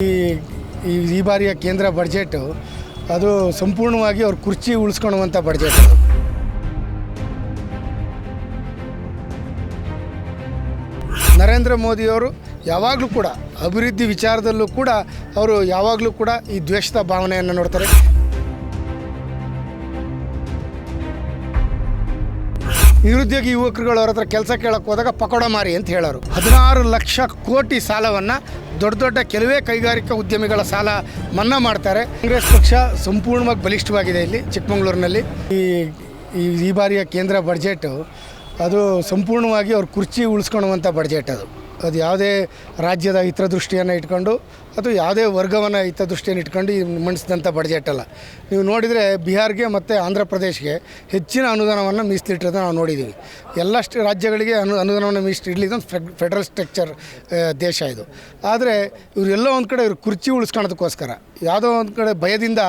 ಈ, ಈ- ಬಾರಿಯ ಕೇಂದ್ರ ಬಡ್ಜೆಟು ಅದು ಸಂಪೂರ್ಣವಾಗಿ ಅವ್ರ ಕುರ್ಚಿ ಉಳಿಸ್ಕೊಳ್ಳುವಂಥ ಬಡ್ಜೆಟ್ ನರೇಂದ್ರ ಮೋದಿಯವರು ಯಾವಾಗಲೂ ಕೂಡ ಅಭಿವೃದ್ಧಿ ವಿಚಾರದಲ್ಲೂ ಕೂಡ ಅವರು ಯಾವಾಗಲೂ ಕೂಡ ಈ ದ್ವೇಷದ ಭಾವನೆಯನ್ನು ನೋಡ್ತಾರೆ. ನಿರುದ್ಯೋಗಿ ಯುವಕರುಗಳು ಅವ್ರ ಹತ್ರ ಕೆಲಸ ಕೇಳಕ್ಕೆ ಹೋದಾಗ ಪಕೋಡ ಮಾರಿ ಅಂತ ಹೇಳೋರು. ಹದಿನಾರು ಲಕ್ಷ ಕೋಟಿ ಸಾಲವನ್ನು ದೊಡ್ಡ ದೊಡ್ಡ ಕೆಲವೇ ಕೈಗಾರಿಕಾ ಉದ್ಯಮಿಗಳ ಸಾಲ ಮನ್ನಾ ಮಾಡ್ತಾರೆ. ಕಾಂಗ್ರೆಸ್ ಪಕ್ಷ ಸಂಪೂರ್ಣವಾಗಿ ಬಲಿಷ್ಠವಾಗಿದೆ ಇಲ್ಲಿ, ಚಿಕ್ಕಮಗಳೂರಿನಲ್ಲಿ. ಈ, ಈ- ಬಾರಿಯ ಕೇಂದ್ರ ಬಡ್ಜೆಟು ಅದು ಸಂಪೂರ್ಣವಾಗಿ ಅವ್ರ ಕುರ್ಚಿ ಉಳಿಸ್ಕೊಳ್ಳುವಂಥ ಬಡ್ಜೆಟ್ ಅದು. ಅದು ಯಾವುದೇ ರಾಜ್ಯದ ಹಿತದೃಷ್ಟಿಯನ್ನು ಇಟ್ಕೊಂಡು ಅಥವಾ ಯಾವುದೇ ವರ್ಗವನ್ನು ಹಿತದೃಷ್ಟಿಯನ್ನು ಇಟ್ಕೊಂಡು ಈ ಮಂಡಿಸಿದಂಥ ಬಡ್ಜೆಟ್ ಅಲ್ಲ ನೀವು ನೋಡಿದರೆ ಬಿಹಾರ್ಗೆ ಮತ್ತು ಆಂಧ್ರ ಪ್ರದೇಶ್ಗೆ ಹೆಚ್ಚಿನ ಅನುದಾನವನ್ನು ಮೀಸಲಿಟ್ಟಿರೋದನ್ನು ನಾವು ನೋಡಿದ್ದೀವಿ. ಎಲ್ಲ ರಾಜ್ಯಗಳಿಗೆ ಅನು, ಅನುದಾನವನ್ನು ಮೀಸಲಿಡಲಿದ್ದು ಫೆಡರಲ್ ಸ್ಟ್ರಕ್ಚರ್ ದೇಶ ಇದು. ಆದರೆ ಇವರೆಲ್ಲೋ ಒಂದು ಕಡೆ ಇವರು ಕುರ್ಚಿ ಉಳಿಸ್ಕೊಳ್ಳೋದಕ್ಕೋಸ್ಕರ, ಯಾವುದೋ ಒಂದು ಕಡೆ ಭಯದಿಂದ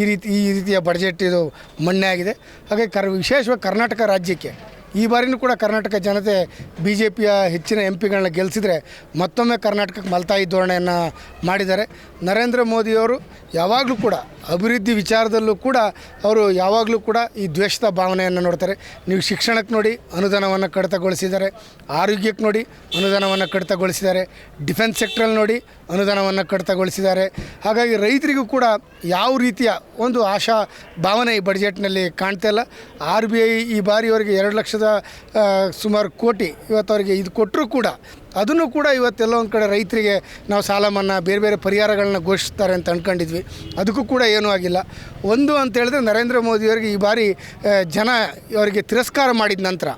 ಈ ರೀತಿ, ಈ ರೀತಿಯ ಬಡ್ಜೆಟ್ ಇದು ಮಣ್ಣೆ ಆಗಿದೆ. ಹಾಗೆ ಕರ್, ವಿಶೇಷವಾಗಿ ಕರ್ನಾಟಕ ರಾಜ್ಯಕ್ಕೆ ಈ ಬಾರಿನೂ ಕೂಡ ಕರ್ನಾಟಕ ಜನತೆ ಬಿ ಜೆ ಪಿಯ ಹೆಚ್ಚಿನ ಎಂ ಪಿಗಳನ್ನ ಗೆಲ್ಲಿಸಿದರೆ ಮತ್ತೊಮ್ಮೆ ಕರ್ನಾಟಕಕ್ಕೆ ಮಲ್ತಾಯಿ ಧೋರಣೆಯನ್ನು ಮಾಡಿದ್ದಾರೆ. ನರೇಂದ್ರ ಮೋದಿಯವರು ಯಾವಾಗಲೂ ಕೂಡ ಅಭಿವೃದ್ಧಿ ವಿಚಾರದಲ್ಲೂ ಕೂಡ ಅವರು ಯಾವಾಗಲೂ ಕೂಡ ಈ ದ್ವೇಷದ ಭಾವನೆಯನ್ನು ನೋಡ್ತಾರೆ. ನೀವು ಶಿಕ್ಷಣಕ್ಕೆ ನೋಡಿ ಅನುದಾನವನ್ನು ಕಡಿತಗೊಳಿಸಿದ್ದಾರೆ. ಆರೋಗ್ಯಕ್ಕೆ ನೋಡಿ ಅನುದಾನವನ್ನು ಕಡಿತಗೊಳಿಸಿದ್ದಾರೆ. ಡಿಫೆನ್ಸ್ ಸೆಕ್ಟ್ರಲ್ಲಿ ನೋಡಿ ಅನುದಾನವನ್ನು ಕಡಿತಗೊಳಿಸಿದ್ದಾರೆ. ಹಾಗಾಗಿ ರೈತರಿಗೂ ಕೂಡ ಯಾವ ರೀತಿಯ ಒಂದು ಆಶಾ ಭಾವನೆ ಈ ಬಡ್ಜೆಟ್ನಲ್ಲಿ ಕಾಣ್ತಾ ಇಲ್ಲ. ಆರ್ ಬಿ ಐ ಈ ಬಾರಿ ಅವರಿಗೆ ಎರಡು ಲಕ್ಷದ ಸುಮಾರು ಕೋಟಿ ಇವತ್ತು ಅವರಿಗೆ ಇದು ಕೊಟ್ಟರೂ ಕೂಡ ಅದನ್ನು ಕೂಡ ಇವತ್ತೆಲ್ಲ ಒಂದು ಕಡೆ ರೈತರಿಗೆ ನಾವು ಸಾಲ ಮನ್ನಾ, ಬೇರೆ ಬೇರೆ ಪರಿಹಾರಗಳನ್ನ ಘೋಷಿಸ್ತಾರೆ ಅಂತ ಅಂದ್ಕೊಂಡಿದ್ವಿ ಅದಕ್ಕೂ ಕೂಡ ಏನೂ ಆಗಿಲ್ಲ. ಒಂದು ಅಂತ ಹೇಳಿದ್ರೆ ನರೇಂದ್ರ ಮೋದಿಯವರಿಗೆ ಈ ಬಾರಿ ಜನ ಅವರಿಗೆ ತಿರಸ್ಕಾರ ಮಾಡಿದ ನಂತರ,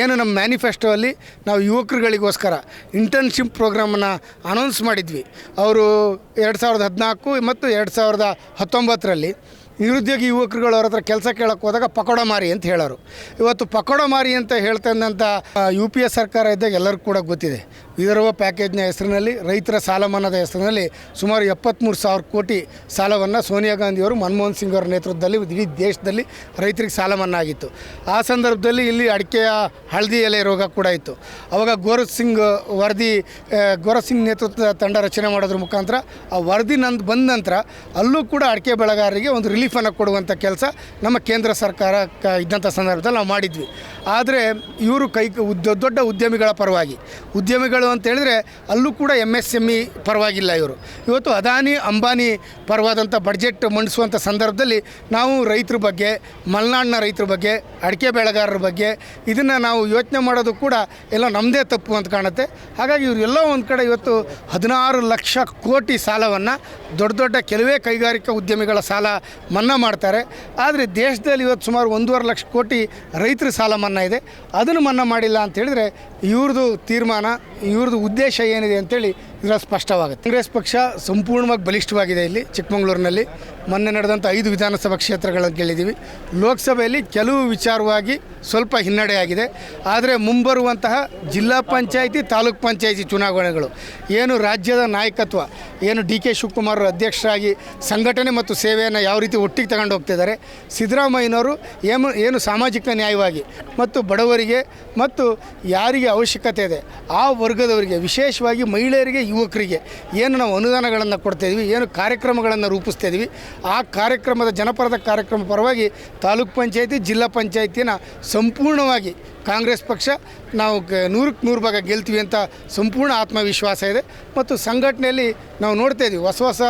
ಏನು ನಮ್ಮ ಮ್ಯಾನಿಫೆಸ್ಟೋಲ್ಲಿ ನಾವು ಯುವಕರುಗಳಿಗೋಸ್ಕರ ಇಂಟರ್ನ್ಶಿಪ್ ಪ್ರೋಗ್ರಾಮನ್ನು ಅನೌನ್ಸ್ ಮಾಡಿದ್ವಿ. ಅವರು ಎರಡು ಸಾವಿರದ ಹದಿನಾಲ್ಕು ಮತ್ತು ಎರಡು ಸಾವಿರದ ಹತ್ತೊಂಬತ್ತರಲ್ಲಿ ನಿರುದ್ಯೋಗಿ ಯುವಕರುಗಳು ಅವ್ರ ಹತ್ರ ಕೆಲಸ ಕೇಳಕ್ಕೆ ಹೋದಾಗ ಪಕೋಡ ಮಾರಿ ಅಂತ ಹೇಳೋರು. ಇವತ್ತು ಪಕೋಡ ಮಾರಿ ಅಂತ ಹೇಳ್ತಂದಂಥ ಯು ಪಿ ಎ ಸರ್ಕಾರ ಇದ್ದಾಗ ಎಲ್ಲರಿಗೂ ಕೂಡ ಗೊತ್ತಿದೆ. ವಿದರ್ಭ ಪ್ಯಾಕೇಜ್ನ ಹೆಸರಿನಲ್ಲಿ ರೈತರ ಸಾಲ ಮನ್ನಾದ ಹೆಸರಿನಲ್ಲಿ ಸುಮಾರು ಎಪ್ಪತ್ತ್ಮೂರು ಸಾವಿರ ಕೋಟಿ ಸಾಲವನ್ನು ಸೋನಿಯಾ ಗಾಂಧಿಯವರು ಮನಮೋಹನ್ ಸಿಂಗ್ ಅವರ ನೇತೃತ್ವದಲ್ಲಿ ಇಡೀ ದೇಶದಲ್ಲಿ ರೈತರಿಗೆ ಸಾಲ ಮನ್ನಾ ಆಗಿತ್ತು. ಆ ಸಂದರ್ಭದಲ್ಲಿ ಇಲ್ಲಿ ಅಡಿಕೆಯ ಹಳದಿ ಎಲೆ ರೋಗ ಕೂಡ ಇತ್ತು. ಅವಾಗ ಗೋರಖ್ ಸಿಂಗ್ ವರದಿ ಗೋರಖ್ ಸಿಂಗ್ ನೇತೃತ್ವದ ತಂಡ ರಚನೆ ಮಾಡೋದ್ರ ಮುಖಾಂತರ ಆ ವರದಿ ನಂದು ಬಂದ ನಂತರ ಅಲ್ಲೂ ಕೂಡ ಅಡಿಕೆ ಬೆಳೆಗಾರರಿಗೆ ಒಂದು ರಿಲೀಫನ್ನು ಕೊಡುವಂಥ ಕೆಲಸ ನಮ್ಮ ಕೇಂದ್ರ ಸರ್ಕಾರ ಕ ಇದ್ದಂಥ ಸಂದರ್ಭದಲ್ಲಿ ನಾವು ಮಾಡಿದ್ವಿ. ಆದರೆ ಇವರು ಕೈ ದೊಡ್ಡ ಉದ್ಯಮಿಗಳ ಪರವಾಗಿ, ಉದ್ಯಮಿಗಳು ಅಂತ ಹೇಳಿದ್ರೆ ಅಲ್ಲೂ ಕೂಡ ಎಂ ಎಸ್ ಎಂ ಇ ಪರವಾಗಿಲ್ಲ ಇವರು. ಇವತ್ತು ಅದಾನಿ, ಅಂಬಾನಿ ಪರವಾದಂಥ ಬಡ್ಜೆಟ್ ಮಂಡಿಸುವಂಥ ಸಂದರ್ಭದಲ್ಲಿ ನಾವು ರೈತರ ಬಗ್ಗೆ, ಮಲೆನಾಡಿನ ರೈತರ ಬಗ್ಗೆ, ಅಡಿಕೆ ಬೆಳೆಗಾರರ ಬಗ್ಗೆ ಇದನ್ನು ನಾವು ಯೋಚನೆ ಮಾಡೋದು ಕೂಡ ಎಲ್ಲ ನಮ್ಮದೇ ತಪ್ಪು ಅಂತ ಕಾಣುತ್ತೆ. ಹಾಗಾಗಿ ಇವರೆಲ್ಲ ಒಂದು ಕಡೆ ಇವತ್ತು ಹದಿನಾರು ಲಕ್ಷ ಕೋಟಿ ಸಾಲವನ್ನು ದೊಡ್ಡ ದೊಡ್ಡ ಕೆಲವೇ ಕೈಗಾರಿಕಾ ಉದ್ಯಮಿಗಳ ಸಾಲ ಮನ್ನಾ ಮಾಡ್ತಾರೆ. ಆದರೆ ದೇಶದಲ್ಲಿ ಇವತ್ತು ಸುಮಾರು ಒಂದೂವರೆ ಲಕ್ಷ ಕೋಟಿ ರೈತರ ಸಾಲ ಮನ್ನಾ ಇದೆ. ಅದನ್ನು ಮನ್ನಾ ಮಾಡಿಲ್ಲ ಅಂತ ಹೇಳಿದ್ರೆ ಇವ್ರದ್ದು ತೀರ್ಮಾನ ಇವ್ರದ್ದು ಉದ್ದೇಶ ಏನಿದೆ ಅಂತೇಳಿ ಇದರ ಸ್ಪಷ್ಟವಾಗುತ್ತೆ. ಕಾಂಗ್ರೆಸ್ ಪಕ್ಷ ಸಂಪೂರ್ಣವಾಗಿ ಬಲಿಷ್ಠವಾಗಿದೆ ಇಲ್ಲಿ, ಚಿಕ್ಕಮಗಳೂರಿನಲ್ಲಿ. ಮೊನ್ನೆ ನಡೆದಂಥ ಐದು ವಿಧಾನಸಭಾ ಕ್ಷೇತ್ರಗಳನ್ನು ಗೆಲ್ಲಿದ್ದೀವಿ ಲೋಕಸಭೆಯಲ್ಲಿ ಕೆಲವು ವಿಚಾರವಾಗಿ ಸ್ವಲ್ಪ ಹಿನ್ನಡೆಯಾಗಿದೆ ಆದರೆ ಮುಂಬರುವಂತಹ ಜಿಲ್ಲಾ ಪಂಚಾಯಿತಿ, ತಾಲೂಕ್ ಪಂಚಾಯಿತಿ ಚುನಾವಣೆಗಳು, ಏನು ರಾಜ್ಯದ ನಾಯಕತ್ವ, ಏನು ಡಿ ಕೆ ಶಿವಕುಮಾರ್ ಅಧ್ಯಕ್ಷರಾಗಿ ಸಂಘಟನೆ ಮತ್ತು ಸೇವೆಯನ್ನು ಯಾವ ರೀತಿ ಒಟ್ಟಿಗೆ ತಗೊಂಡು ಹೋಗ್ತಿದ್ದಾರೆ, ಸಿದ್ದರಾಮಯ್ಯನವರು ಏನು ಏನು ಸಾಮಾಜಿಕ ನ್ಯಾಯವಾಗಿ ಮತ್ತು ಬಡವರಿಗೆ ಮತ್ತು ಯಾರಿಗೆ ಅವಶ್ಯಕತೆ ಇದೆ, ಆ ವರ್ಗದವರಿಗೆ, ವಿಶೇಷವಾಗಿ ಮಹಿಳೆಯರಿಗೆ ಯುವಕರಿಗೆ ಏನು ನಾವು ಅನುದಾನಗಳನ್ನು ಕೊಡ್ತಾಯಿದ್ವಿ ಏನು ಕಾರ್ಯಕ್ರಮಗಳನ್ನು ರೂಪಿಸ್ತಾ ಇದ್ವಿ, ಆ ಕಾರ್ಯಕ್ರಮದ ಜನಪರದ ಕಾರ್ಯಕ್ರಮ ಪರವಾಗಿ ತಾಲೂಕ್ ಪಂಚಾಯಿತಿ, ಜಿಲ್ಲಾ ಪಂಚಾಯತಿನ ಸಂಪೂರ್ಣವಾಗಿ ಕಾಂಗ್ರೆಸ್ ಪಕ್ಷ ನಾವು ನೂರಕ್ಕೆ ನೂರು ಭಾಗ ಗೆಲ್ತೀವಿ ಅಂತ ಸಂಪೂರ್ಣ ಆತ್ಮವಿಶ್ವಾಸ ಇದೆ. ಮತ್ತು ಸಂಘಟನೆಯಲ್ಲಿ ನಾವು ನೋಡ್ತಾ ಇದ್ದೀವಿ, ಹೊಸ ಹೊಸ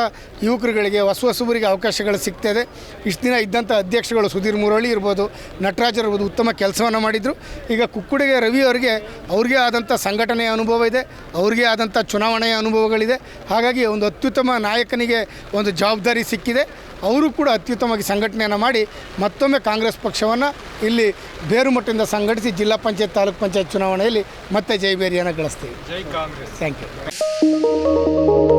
ಯುವಕರುಗಳಿಗೆ, ಹೊಸ ಹೊಸಬರಿಗೆ ಅವಕಾಶಗಳು ಸಿಗ್ತಾ ಇದೆ. ಇಷ್ಟು ದಿನ ಇದ್ದಂಥ ಅಧ್ಯಕ್ಷಗಳು ಸುಧೀರ್ ಮುರಳಿ ಇರ್ಬೋದು, ನಟರಾಜ್ ಇರ್ಬೋದು, ಉತ್ತಮ ಕೆಲಸವನ್ನು ಮಾಡಿದರು. ಈಗ ಕುಕ್ಕುಡಿಗೆ ರವಿ ಅವರಿಗೆ, ಅವ್ರಿಗೆ ಆದಂಥ ಸಂಘಟನೆಯ ಅನುಭವ ಇದೆ, ಅವ್ರಿಗೆ ಆದಂಥ ಚುನಾವಣೆಯ ಅನುಭವಗಳಿದೆ. ಹಾಗಾಗಿ ಒಂದು ಅತ್ಯುತ್ತಮ ನಾಯಕನಿಗೆ ಒಂದು ಜವಾಬ್ದಾರಿ ಸಿಕ್ಕಿದೆ. ಅವರು ಕೂಡ ಅತ್ಯುತ್ತಮವಾಗಿ ಸಂಘಟನೆಯನ್ನು ಮಾಡಿ ಮತ್ತೊಮ್ಮೆ ಕಾಂಗ್ರೆಸ್ ಪಕ್ಷವನ್ನು ಇಲ್ಲಿ ಬೇರು ಮಟ್ಟದಿಂದ ಸಂಘಟಿಸಿ ಜಿಲ್ಲಾ ಪಂಚಾಯತ್ ತಾಲೂಕ್ ಪಂಚಾಯತ್ ಚುನಾವಣೆಯಲ್ಲಿ ಮತ್ತೆ ಜೈಬೇರಿಯನ್ನು ಗಳಿಸ್ತೀವಿ. ಜೈ ಕಾಂಗ್ರೆಸ್. Thank you